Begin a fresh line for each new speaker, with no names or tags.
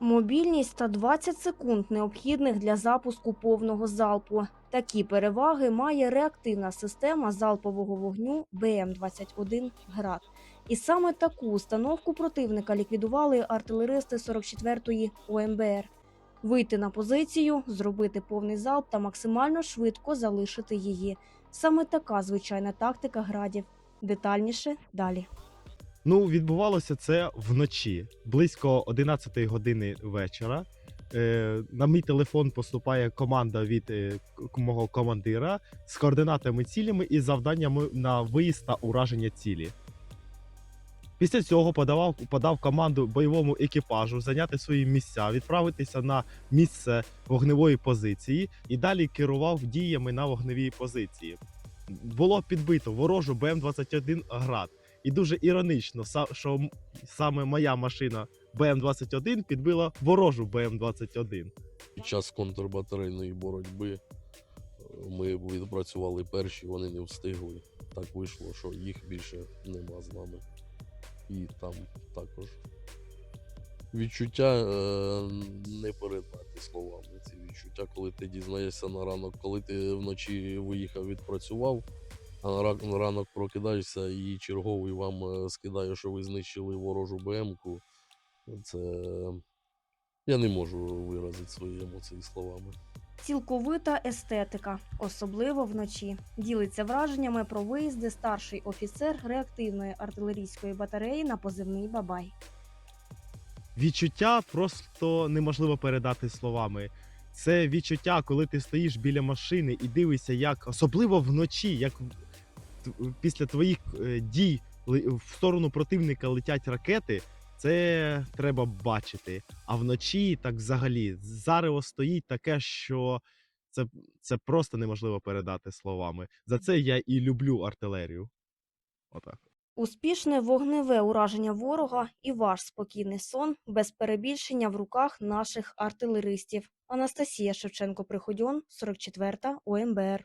Мобільність та 20 секунд необхідних для запуску повного залпу. Такі переваги має реактивна система залпового вогню БМ-21 «Град». І саме таку установку противника ліквідували артилеристи 44-ї ОМБР. Вийти на позицію, зробити повний залп та максимально швидко залишити її. Саме така звичайна тактика градів. Детальніше далі.
Ну, відбувалося це вночі, близько 11 години вечора. Е, на мій телефон поступає команда від е, мого командира з координатами цілями і завданнями на виїзд та ураження цілі. Після цього подавав, подав команду бойовому екіпажу зайняти свої місця, відправитися на місце вогневої позиції і далі керував діями на вогневій позиції. Було підбито ворожу БМ-21 град. І дуже іронічно, що саме моя машина БМ-21 підбила ворожу БМ-21.
Під час контрбатарейної боротьби е, ми відпрацювали перші, вони не встигли. Так вийшло, що їх більше нема з нами. І там також відчуття е, не передати словами. Ці відчуття, коли ти дізнаєшся на ранок, коли ти вночі виїхав, відпрацював, а на ранок прокидаєшся і черговий вам е, скидає, що ви знищили ворожу БМ-ку. Це я не можу виразити свої емоції словами.
Цілковита естетика, особливо вночі. Ділиться враженнями про виїзди старший офіцер реактивної артилерійської батареї на позивний Бабай.
Відчуття просто неможливо передати словами. Це відчуття, коли ти стоїш біля машини і дивишся, як особливо вночі, як після твоїх е, дій в сторону противника летять ракети. Це треба бачити. А вночі так взагалі зарево стоїть таке, що це, це просто неможливо передати словами. За це я і люблю артилерію. Отак.
Успішне вогневе ураження ворога і ваш спокійний сон без перебільшення в руках наших артилеристів. Анастасія Шевченко Приходьон, 44-та ОМБР.